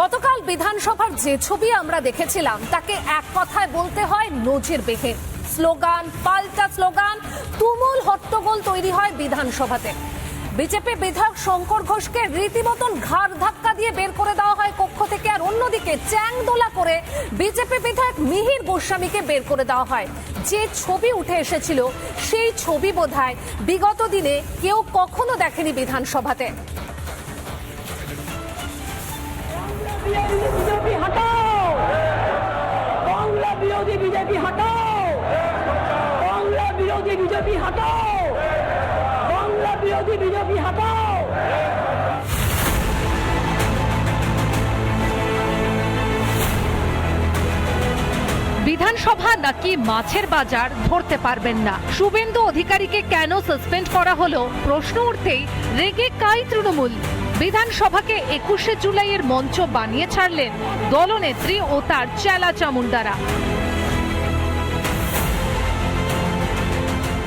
গতকাল বিধানসভার যে ছবি আমরা দেখেছিলাম, তাকে এক কথায় বলতে হয় নজির বেহের স্লোগান, পাল্টা স্লোগান, তুমুল হট্টগোল তৈরি হয় বিধানসভাতে। বিজেপি বিধায়ক শঙ্কর ঘোষকে রীতিমতন ঘাড় ধাক্কা দিয়ে বের করে দেওয়া হয় কক্ষ থেকে, আর অন্যদিকে চ্যাংদোলা করে বিজেপি বিধায়ক মিহির গোস্বামীকে বের করে দেওয়া হয়। যে ছবি উঠে এসেছিল, সেই ছবি বোধহয় বিগত দিনে কেউ কখনো দেখেনি বিধানসভাতে। বিজেপি হটাও। বিরোধী বিজেপি হটাও। বিরোধী বিজেপি হটাও। বিরোধী বিজেপি হটাও। বিধানসভা নাকি মাছের বাজার ধরতে পারবেন না? শুভেন্দু অধিকারীকে কেন সাসপেন্ড করা হলো? প্রশ্ন উঠতেই রেগে কাই তৃণমূল? বিধানসভাকে একুশে জুলাইয়ের মঞ্চ বানিয়ে ছাড়লেন দলনেত্রী ও তার চেলা চামুন্ডারা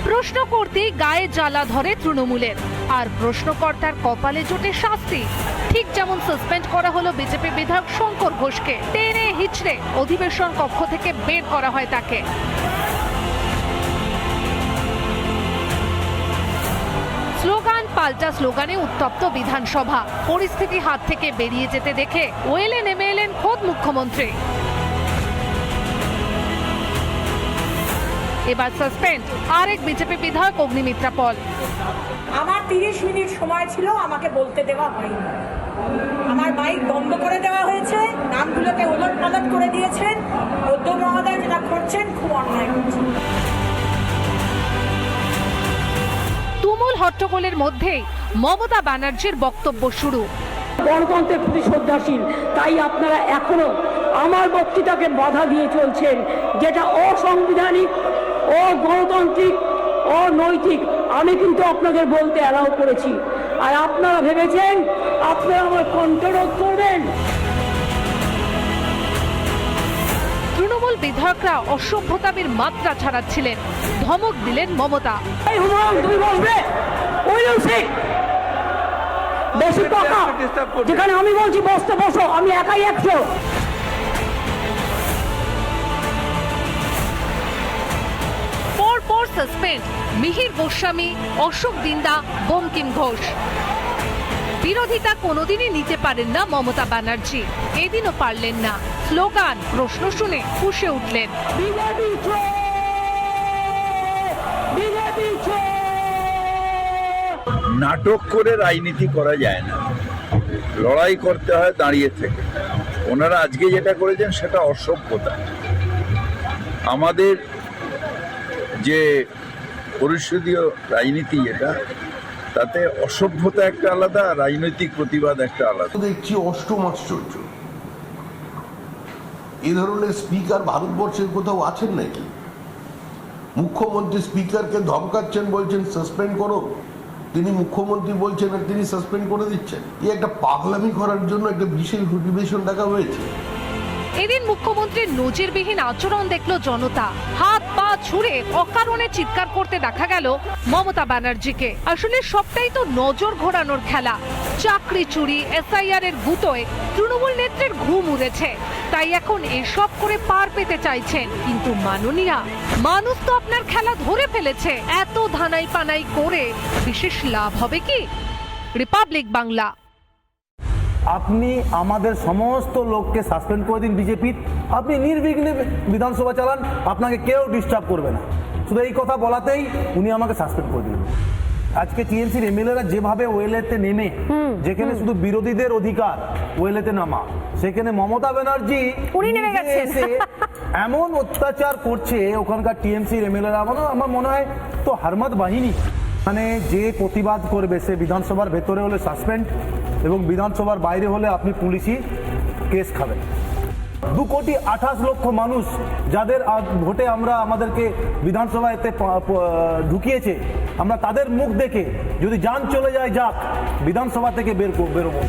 প্রশ্ন করতেই গায়ে জ্বালা ধরে তৃণমূলের। আর প্রশ্নকর্তার কপালে জোটে শাস্তি। ঠিক যেমন সাসপেন্ড করা হলো বিজেপি বিধায়ক শঙ্কর ঘোষকে। টেনে হিচড়ে অধিবেশন কক্ষ থেকে বের করা হয় তাকে। স্লোগান পাল্টা স্লোগানে উত্তপ্ত বিধানসভা। পরিস্থিতি হাত থেকে বেরিয়ে যেতে দেখে ওয়েলে নেমে এলেন খোদ মুখ্যমন্ত্রী। এবার সাসপেন্ড আরেক বিজেপি বিধায়ক অগ্নিমিত্রা পল। আমার তিরিশ মিনিট সময় ছিল, আমাকে বলতে দেওয়া হয়নি। আমার বাইক বন্ধ করে দেওয়া হট্টগোলের মধ্যেই মমতা ব্যানার্জির বক্তব্য শুরু। গণতন্ত্রের প্রতি শ্রদ্ধাশীল, তাই আপনারা এখনও আমার বক্তৃতাকে বাধা দিয়ে চলছেন, যেটা অসাংবিধানিক, অগণতান্ত্রিক, অনৈতিক, আমি কিন্তু আপনাদের বলতে অ্যালাউ করেছি। আর আপনারা ভেবেছেন, আপনারা আমার কণ্ঠরোধ করবেন? তৃণমূল বিধায়করা অসভ্যতামের মাত্রা ছাড়াচ্ছিলেন। ধমক দিলেন মমতা। বেশি টাকা যেখানে আমি বলছি বসতে বসো আমি একাই একশো। পর পর সাসপেন্ড মিহির গোস্বামী অশোক দিন্দা বঙ্কিম ঘোষ। বিরোধিতা কোনোদিনই নিতে পারেন না মমতা ব্যানার্জি। এদিনও পারলেন না। স্লোগান প্রশ্ন শুনে ফুসে উঠলেন। নাটক করে রাজনীতি করা যায় না। লড়াই করতে হয় দাঁড়িয়ে থেকে। ওনারা আজকে যেটা করেছেন সেটা অসভ্যতা। আমাদের যে পরিষদীয় রাজনীতি যেটা তাতে অসভ্যতা একটা আলাদা রাজনৈতিক প্রতিবাদ একটা আলাদা। দেখছি অষ্টম আশ্চর্য। এ ধরনের স্পিকার ভারতবর্ষের কোথাও আছেন নাকি? মুখ্যমন্ত্রী স্পিকারকে ধমকাচ্ছেন বলছেন সাসপেন্ড করো। তিনি মুখ্যমন্ত্রী বলছেন আর তিনি সাসপেন্ড করে দিচ্ছেন। এই একটা পাগলামি করার জন্য একটা বিশেষ অধিবেশন ডাকা হয়েছে। এদিন মুখ্যমন্ত্রীর নজিরবিহীন আচরণ দেখল জনতা। হাত পা ছুঁড়ে অকারণে চিৎকার করতে দেখা গেল মমতা ব্যানার্জিকে। আসলে সবটাই তো নজর ঘোরানোর খেলা। চাকরি চুরি এসআইআর এর গুতোয় তৃণমূল নেত্রীর ঘুম উড়েছে। তাই এখন এসব করে পার পেতে চাইছেন। কিন্তু মাননীয়া, মানুষ তো আপনার খেলা ধরে ফেলেছে। এত ধানাই পানাই করে বিশেষ লাভ হবে কি? রিপাবলিক বাংলা। আপনি আমাদের সমস্ত লোককে সাসপেন্ড করে দিন বিজেপির আপনি নির্বিঘ্নে বিধানসভা চালান আপনাকে কেউ ডিস্টার্ব করবে না। শুধু এই কথা বলাতেই উনি আমাকে সাসপেন্ড করে দিলেন। আজকে টিএমসির এমএলএরা যেভাবে ওয়েলেতে নেমে যেখানে শুধু বিরোধীদের অধিকার ওয়েলেতে নামা সেখানে মমতা ব্যানার্জি উনি নেমে এমন অত্যাচার করছে ওখানকার টিএমসির এমএলএরা আমার মনে হয় তো হারমাত বাহিনী মানে যে প্রতিবাদ করবে সে বিধানসভার ভেতরে হলে সাসপেন্ড এবং বিধানসভার বাইরে হলে আপনি পুলিশি কেস খাবেন। দু কোটি আঠাশ লক্ষ মানুষ যাদের ভোটে আমরা আমাদেরকে বিধানসভা এতে ঢুকিয়েছে, আমরা তাদের মুখ দেখে যদি যান চলে যায়, যাক, বিধানসভা থেকে বের বেরোবো।